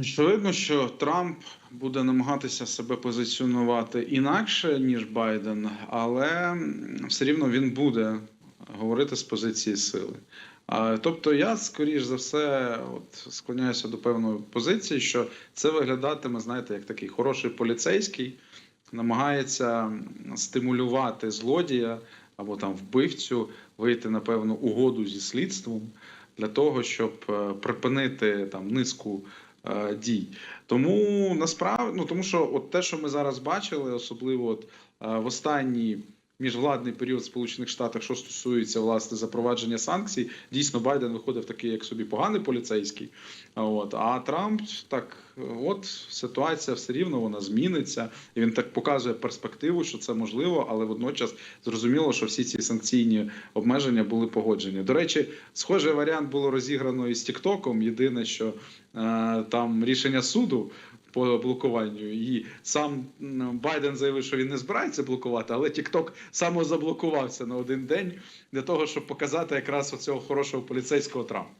Очевидно, що Трамп буде намагатися себе позиціонувати інакше, ніж Байден, але все рівно він буде говорити з позиції сили. Тобто, я скоріш за все от, склоняюся до певної позиції, що це виглядатиме, знаєте, як такий хороший поліцейський, намагається стимулювати злодія або там вбивцю вийти на певну угоду зі слідством для того, щоб е, припинити там низку дій. Тому насправді, ну тому що от те, що ми зараз бачили, особливо от е, в останній міжвладний період Сполучених Штатах, що стосується власне запровадження санкцій, дійсно Байден виходив такий, як собі поганий поліцейський. От а Трамп так, от ситуація все рівно вона зміниться, і він так показує перспективу, що це можливо, але водночас зрозуміло, що всі ці санкційні обмеження були погоджені. До речі, схожий варіант було розіграно і з Тіктоком. Єдине, що е, там рішення суду по блокуванню, і сам Байден заявив, що він не збирається блокувати, але Тікток самозаблокувався на один день для того, щоб показати якраз оцього хорошого поліцейського Трампа.